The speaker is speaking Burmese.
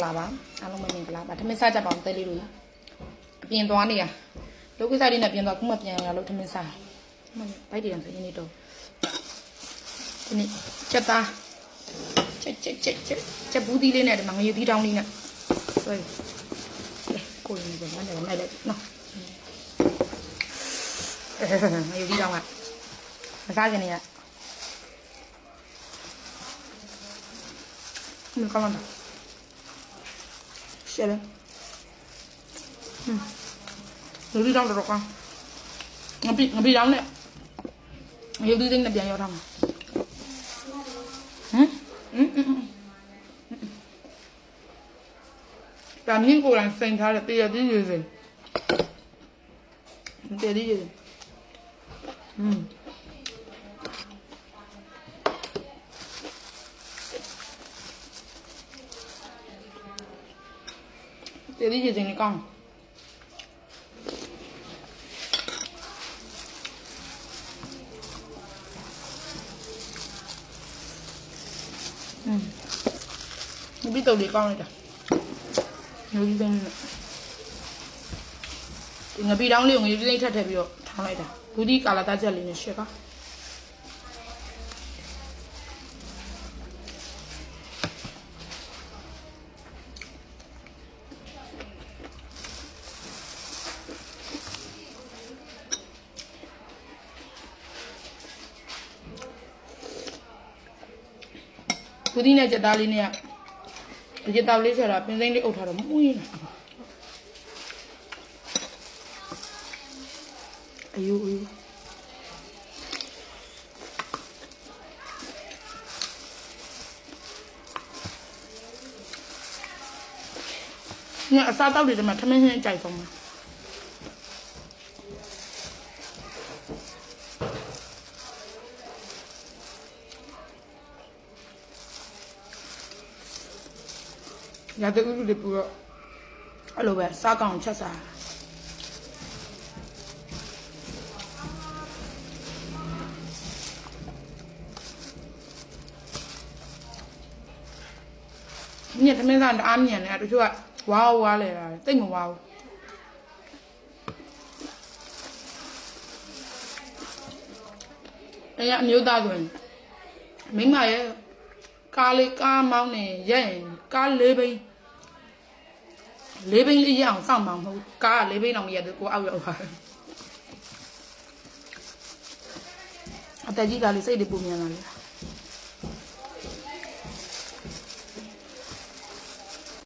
လာပါအားလုံးပဲမင်္ဂလာပါထမင်းစားကြပါအောင်တဲလေးလို့လားအပြင်သွားနေရလောကိစ္စလေးနဲ့ပြင်သွားခုမှပြန်ရလို့ထမင်းစားမဟုတ်ဘိုက်တည်အောင်စရင်းနေတော့ဒီနေ့ချက်သားချက်ချက်ချက်ချက်ချက်ဘူးသီးလေးနဲ့ဒီမှာငရုတ်သီးတောင်းလေးနဲ့ဆွဲကိုရင်ကမနဲ့နဲ့လိုက်နော်ငရုတ်သီးတောင်းကမစားကြနေရမကောင်းလား ရှယ်လေဟွန်းလူဒီတော့တော့ကောင်းငါပြီငါပြီတောင်းနဲ့ရုပ်သီးစိမ့်နဲ့ပြန်ရောက်ထားမှာဟမ်ဟမ်ဒါမြင့်ကိုယ်တိုင်စိန်ထားတဲ့တရသေးရည်စိန်တရသေးရည်ဟွန်း တရသေးရည်စိန်လေးကောင်းဟွန်းဒီဘီတော့လေးကောင်းလိုက်တာရုပ်သီးစိမ့်နဲ့ဒီငါပြီတောင်းလေးကိုငရုပ်သီးစိမ့်ထပ်ထည့်ပြီးတော့ထောင်းလိုက်တာဘူးဒီကာလာသားချက်လေးနဲ့ရှယ်ကော င်းဘူးဒီနဲ့ကြက်သားလေးနဲ့ကကြက်သားလေးဆိုတာပင်စိမ့်လေးအုပ်ထားတော့မမှုရင်အယူအယူညအစားတောက်တွေတည်းမှာထမင်းဟင်းကြိုက်ဆုံးမှာ ရတဲ့ဥလူတွေပူတော့အဲ့လိုပဲစားကောင်ချက်စားညသမင်းစားတအားမြန်တယ်တချို့ကဝါးဝါးလဲတာတိတ်မဝါးဘူးအဲ့ရအမျိုးသားဆိုရင်မိန်းမရဲ့ကားလေးကားမောင်းနေရက်ရင် ကားလေးဘိန်းလေးဘိန်းလေးရအောင်စောင့်မှာမဟုတ်ဘူးကားကလေးဘိန်းအောင်ရက်တယ်ကိုအောက်ရောက်သွားတယ်အတက်ကြီးကလေးစိတ်တွေပူမြန်လာလေ